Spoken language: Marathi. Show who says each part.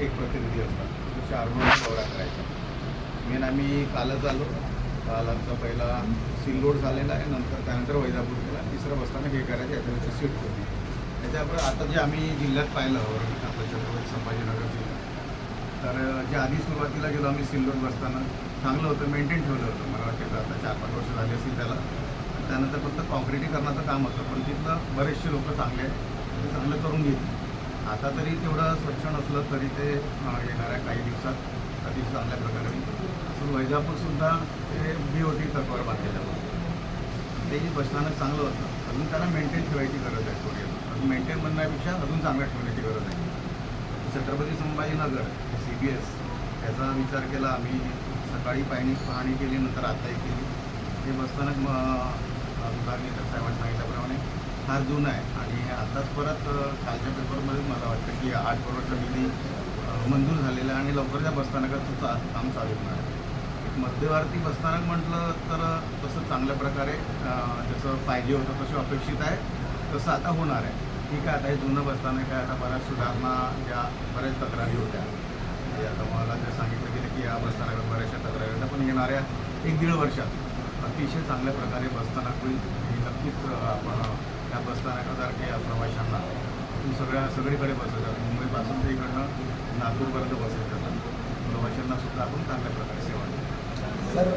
Speaker 1: एक प्रतिनिधी असतात. तो चार महिने दौरा करायचा. मेन आम्ही कालच आलो. काल आमचा पहिला सिल्लोड झालेला आहे. नंतर त्यानंतर वैजापूर केला. तिसरं बसताना हे करायचं. याच्यावरची सीट होती. त्याच्यामुळे आता जे आम्ही जिल्ह्यात पाहिलं हवं आपलं छत्रपती संभाजीनगर जिल्हा. तर जे आधी सुरुवातीला गेलो आम्ही सिल्लोड बसताना चांगलं होतं. मेंटेन ठेवलं होतं. मला वाटतं आता चार पाच वर्ष झाली असतील त्याला. त्यानंतर फक्त कॉन्क्रिटीकरणाचं काम होतं. पण तिथलं बरेचसे लोक चांगले आहेत. ते चांगलं करून घेतली. आता तरी तेवढं स्वच्छ नसलं तरी ते येणाऱ्या काही दिवसात अतिशय चांगल्या प्रकारे असून असं वैजापूरसुद्धा ते बी ओ टी तत्वावर बांधलेलं होतं. तेही बसस्थानक चांगलं होतं. अजून त्यांना मेंटेन ठेवायची गरज आहे थोडी. अजून मेंटेन म्हणण्यापेक्षा अजून चांगलं ठेवण्याची गरज आहे. Chhatrapati Sambhajinagar C B S याचा विचार केला आम्ही. सकाळी पाहणी पाहणी केली नंतर आताही केली. हे बसस्थानक विभागणी विभागीय फार जुनं आहे. आणि आताच परत कालच्या पेपरमध्ये मला वाटतं की आठ करोडचा निधी मंजूर झालेला आहे आणि लवकरच्या बसस्थानकाचं काम चालू होणार आहे. एक मध्यवर्ती बसस्थानक म्हटलं तर तसं चांगल्या प्रकारे जसं पाहिजे होतं तसं अपेक्षित आहे. तसं आता होणार आहे. ठीक आहे आता हे जुनं बसस्थानक आहे. आता बऱ्याच सुधारणा ज्या बऱ्याच तक्रारी होत्या. म्हणजे आता मला जे सांगितलं गेलं की या बसस्थानकात बऱ्याचशा तक्रारी होत्या पण येणाऱ्या एक दीड वर्षात अतिशय चांगल्या प्रकारे बसस्थानक होईल आणि नक्कीच अ, आपण स्थानकासारखे या प्रवाशांना. सगळ्या सगळीकडे बसवतात मुंबईपासून ते इकडनं नागपूरपर्यंत बसवतात प्रवाशांना सुद्धा आपण चांगल्या प्रकारे सेवा देतो.
Speaker 2: सर